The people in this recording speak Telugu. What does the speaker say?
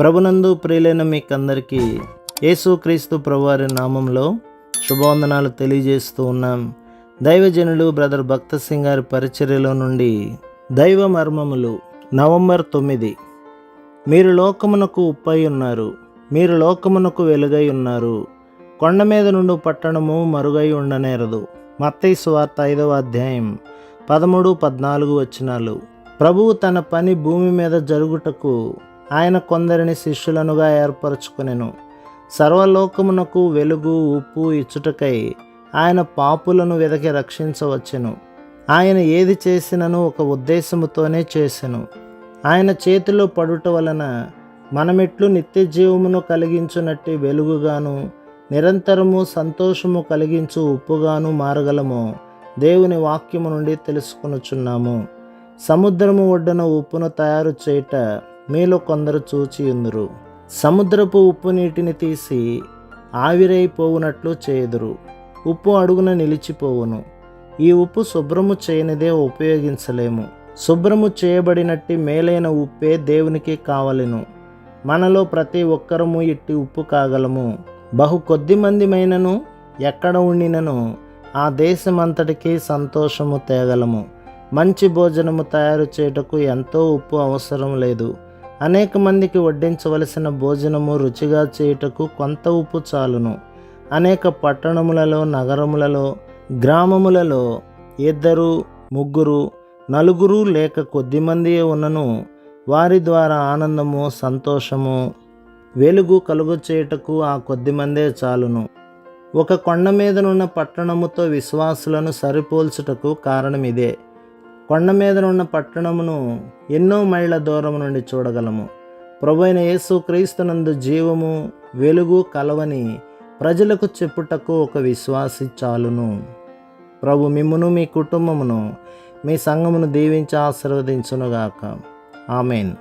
ప్రభునందు ప్రియులైన మీకందరికీ యేసుక్రీస్తు ప్రభువారి నామంలో శుభవందనాలు తెలియజేస్తూ ఉన్నాం. దైవజనులు బ్రదర్ భక్త సింగ్ గారి పరిచర్యలో నుండి దైవ మర్మములు నవంబర్ తొమ్మిది. మీరు లోకమునకు ఉప్పై ఉన్నారు మీరు లోకమునకు వెలుగై ఉన్నారు కొండ మీద నుండి పట్టణము మరుగై ఉండనేరదు. మత్తయి సువార్త ఐదవ అధ్యాయం పదమూడు పద్నాలుగు వచనాలు. ప్రభువు తన పని భూమి మీద జరుగుటకు ఆయన కొందరిని శిష్యులనుగా ఏర్పరచుకునెను. సర్వలోకమునకు వెలుగు ఉప్పు ఇచ్చుటకై ఆయన పాపులను వెదకి రక్షించవచ్చెను. ఆయన ఏది చేసినను ఒక ఉద్దేశముతోనే చేసెను. ఆయన చేతిలో పడుట వలన మనమెట్లు నిత్య జీవమును కలిగించునట్టి వెలుగుగాను నిరంతరము సంతోషము కలిగించు ఉప్పుగాను మారగలము దేవుని వాక్యము నుండి తెలుసుకొనుచున్నాము. సముద్రము ఒడ్డున ఉప్పును తయారు చేయుట మీలో కొందరు చూచి ఉందరు. సముద్రపు ఉప్పు నీటిని తీసి ఆవిరైపోవునట్లు చేయుదురు. ఉప్పు అడుగున నిలిచిపోవును. ఈ ఉప్పు శుభ్రము చేయనిదే ఉపయోగించలేము. శుభ్రము చేయబడినట్టి మేలైన ఉప్పే దేవునికి కావలెను. మనలో ప్రతి ఒక్కరము ఇట్టి ఉప్పు కాగలము. బహు కొద్ది మందిమైనను ఎక్కడ ఉండినను ఆ దేశమంతటికి సంతోషము తేగలము. మంచి భోజనము తయారు చేయుటకు ఎంతో ఉప్పు అవసరం లేదు. అనేక మందికి వడ్డించవలసిన భోజనము రుచిగా చేయుటకు కొంత ఉప్పు చాలును. అనేక పట్టణములలో నగరములలో గ్రామములలో ఇద్దరు ముగ్గురు నలుగురు లేక కొద్దిమంది ఉన్నను. వారి ద్వారా ఆనందము సంతోషము వెలుగు కలుగు చేయుటకు ఆ కొద్దిమందే చాలును. ఒక కొండ మీదనున్న పట్టణముతో విశ్వాసులను సరిపోల్చుటకు కారణం ఇదే కొండ మీదనున్న పట్టణమును ఎన్నో మైళ్ళ దూరం నుండి చూడగలము. ప్రభైన యేసు క్రీస్తునందు జీవము వెలుగు కలవని ప్రజలకు చెప్పుటకు ఒక విశ్వాసి చాలును. ప్రభు మిమ్మును మీ కుటుంబమును మీ సంఘమును దీవించి ఆశీర్వదించునుగాక. ఆమెన్.